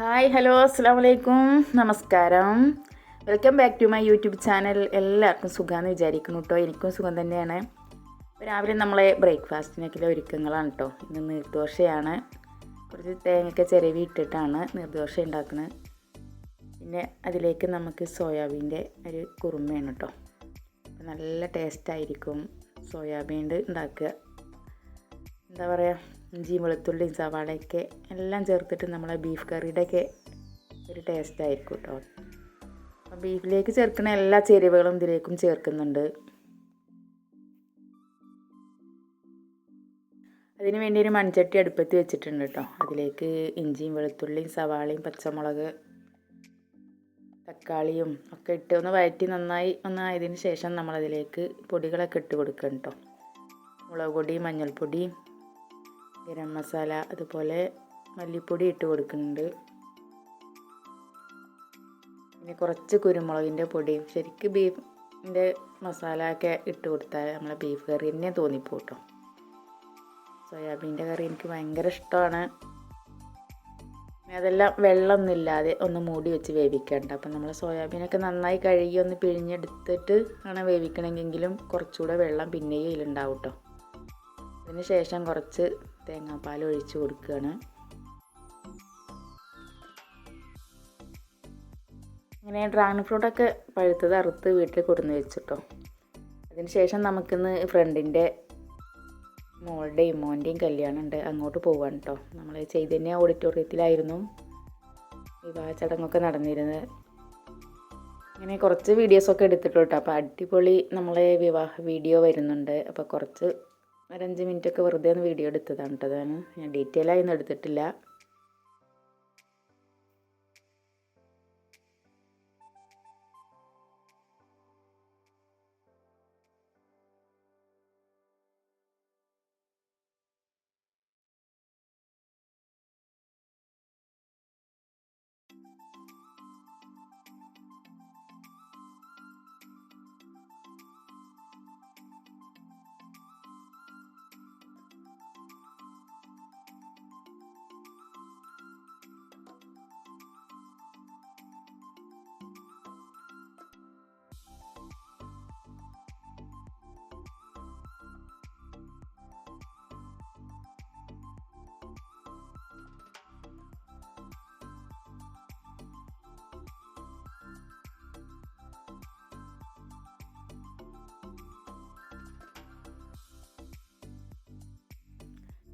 Hi hello അസ്സാം വലൈക്കും നമസ്കാരം. Welcome back to my YouTube channel എല്ലാവർക്കും സുഖമാണെന്ന് വിചാരിക്കുന്നു കേട്ടോ എനിക്കും സുഖം തന്നെയാണ്. രാവിലെ നമ്മളെ ബ്രേക്ക്ഫാസ്റ്റിനൊക്കെ ഒരുക്കങ്ങളാണ് കേട്ടോ ഇന്ന് നീർദോശയാണ്. കുറച്ച് തേങ്ങയൊക്കെ ചിരവി ഇട്ടിട്ടാണ് നീർദോശ ഉണ്ടാക്കുന്നത് പിന്നെ അതിലേക്ക് നമുക്ക് സോയാബീന്റെ ഒരു കുറുമയാണ് കേട്ടോ നല്ല ടേസ്റ്റായിരിക്കും സോയാബീൻ ഉണ്ടാക്കുക. എന്താ പറയുക ഇഞ്ചി വെളുത്തുള്ളിയും സവാളയൊക്കെ എല്ലാം ചേർത്തിട്ട് നമ്മളെ ബീഫ് കറിയുടെയൊക്കെ ഒരു ടേസ്റ്റ് ആയിരിക്കും കേട്ടോ അപ്പം ബീഫിലേക്ക് ചേർക്കുന്ന എല്ലാ ചേരുവകളും ഇതിലേക്കും ചേർക്കുന്നുണ്ട്. അതിന് വേണ്ടി ഒരു മൺചട്ടി അടുപ്പത്ത് വെച്ചിട്ടുണ്ട് കേട്ടോ അതിലേക്ക് ഇഞ്ചിയും വെളുത്തുള്ളിയും സവാളയും പച്ചമുളക് തക്കാളിയും ഒക്കെ ഇട്ട് ഒന്ന് വഴറ്റി നന്നായി ഒന്നായതിന് ശേഷം നമ്മളതിലേക്ക് പൊടികളൊക്കെ ഇട്ട് കൊടുക്കണം കേട്ടോ മുളക് പൊടി മഞ്ഞൾപ്പൊടി ഗരം മസാല അതുപോലെ മല്ലിപ്പൊടി ഇട്ട് കൊടുക്കുന്നുണ്ട്. പിന്നെ കുറച്ച് കുരുമുളകിന്റെ പൊടിയും ശരിക്ക് ബീഫിന്റെ മസാല ഒക്കെ ഇട്ട് കൊടുത്താൽ നമ്മളെ ബീഫ് കറി തന്നെ തോന്നിപ്പോ കേട്ടോ സോയാബീന്റെ കറി എനിക്ക് ഭയങ്കര ഇഷ്ടമാണ്. അതെല്ലാം വെള്ളമൊന്നും ഇല്ലാതെ ഒന്ന് മൂടി വെച്ച് വേവിക്കേണ്ട. അപ്പം നമ്മൾ സോയാബീനൊക്കെ നന്നായി കഴുകി ഒന്ന് പിഴിഞ്ഞെടുത്തിട്ട് ആണ് വേവിക്കണമെങ്കിലും കുറച്ചുകൂടെ വെള്ളം പിന്നെയും ഇതിലുണ്ടാവും കേട്ടോ അതിന് ശേഷം കുറച്ച് തേങ്ങാപ്പാൽ ഒഴിച്ച് കൊടുക്കുകയാണ്. ഇങ്ങനെ ഡ്രാഗൺ ഫ്രൂട്ടൊക്കെ പഴുത്തത് അറുത്ത് വീട്ടിൽ കൊടുന്ന് വെച്ചിട്ടോ. അതിന് ശേഷം നമുക്കിന്ന് ഫ്രണ്ടിന്റെ മോളുടെയും മോന്റെയും കല്യാണം ഉണ്ട്. അങ്ങോട്ട് പോവാണ് കേട്ടോ നമ്മൾ ചൈതന്യ ഓഡിറ്റോറിയത്തിലായിരുന്നു. വിവാഹ ചടങ്ങൊക്കെ നടന്നിരുന്നത്. ഇങ്ങനെ കുറച്ച് വീഡിയോസൊക്കെ എടുത്തിട്ടുണ്ട് അപ്പോൾ അടിപൊളി നമ്മളെ വിവാഹ വീഡിയോ വരുന്നുണ്ട്. അപ്പോൾ കുറച്ച് ഒരു അഞ്ച് മിനിറ്റൊക്കെ വെറുതെ ഒന്ന് വീഡിയോ എടുത്തതാണ് കേട്ടോ. ഞാൻ ഡീറ്റെയിൽ ആയി ഒന്നും എടുത്തിട്ടില്ല.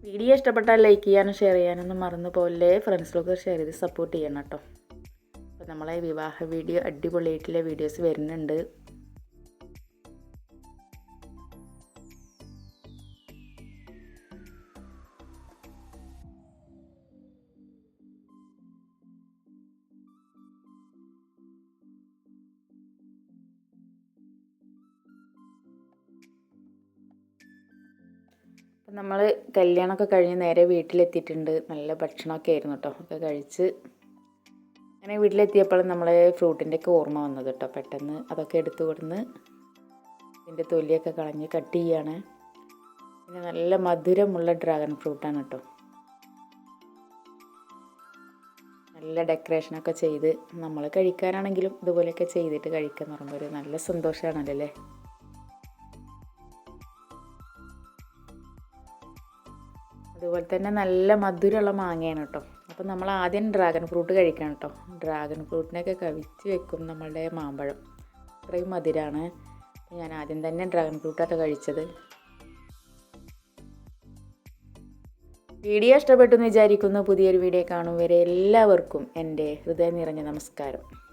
വീഡിയോ ഇഷ്ടപ്പെട്ടാൽ ലൈക്ക് ചെയ്യാനും ഷെയർ ചെയ്യാനൊന്നും മറന്നു പോലെ ഫ്രണ്ട്സിലൊക്കെ ഷെയർ ചെയ്ത് സപ്പോർട്ട് ചെയ്യണം കേട്ടോ. അപ്പോൾ നമ്മളെ വിവാഹ വീഡിയോ അടിപൊളിയായിട്ടുള്ള വീഡിയോസ് വരുന്നുണ്ട്. അപ്പം നമ്മൾ കല്യാണമൊക്കെ കഴിഞ്ഞ് നേരെ വീട്ടിലെത്തിയിട്ടുണ്ട്. നല്ല ഭക്ഷണമൊക്കെ ആയിരുന്നു കേട്ടോ. ഒക്കെ കഴിച്ച് അങ്ങനെ വീട്ടിലെത്തിയപ്പോൾ നമ്മളെ ഫ്രൂട്ടിന്റെയൊക്കെ ഓർമ്മ വന്നത് കേട്ടോ. പെട്ടെന്ന് അതൊക്കെ എടുത്തു കൊടുന്ന് ഇതിന്റെ തൊലിയൊക്കെ കളഞ്ഞ് കട്ട് ചെയ്യാണ് പിന്നെ നല്ല മധുരമുള്ള ഡ്രാഗൺ ഫ്രൂട്ടാണ് കേട്ടോ. നല്ല ഡെക്കറേഷനൊക്കെ ചെയ്ത് നമ്മൾ കഴിക്കാനാണെങ്കിലും ഇതുപോലെയൊക്കെ ചെയ്തിട്ട് കഴിക്കുക എന്ന് പറയുമ്പോൾ ഒരു നല്ല സന്തോഷമാണല്ലോ അല്ലേ? അതുപോലെ തന്നെ നല്ല മധുരമുള്ള മാങ്ങയാണ് കേട്ടോ. അപ്പം നമ്മൾ ആദ്യം ഡ്രാഗൺ ഫ്രൂട്ട് കഴിക്കണം കേട്ടോ. ഡ്രാഗൺ ഫ്രൂട്ടിനെയൊക്കെ കവിച്ച് വെക്കും നമ്മളുടെ മാമ്പഴം. അത്രയും മധുരമാണ് ഞാൻ ആദ്യം തന്നെ ഡ്രാഗൺ ഫ്രൂട്ടാണ് കഴിച്ചത്. വീഡിയോ ഇഷ്ടപ്പെട്ടു എന്ന് വിചാരിക്കുന്നു. പുതിയൊരു വീഡിയോ കാണും വരെ എല്ലാവർക്കും എന്റെ ഹൃദയം നിറഞ്ഞ നമസ്കാരം.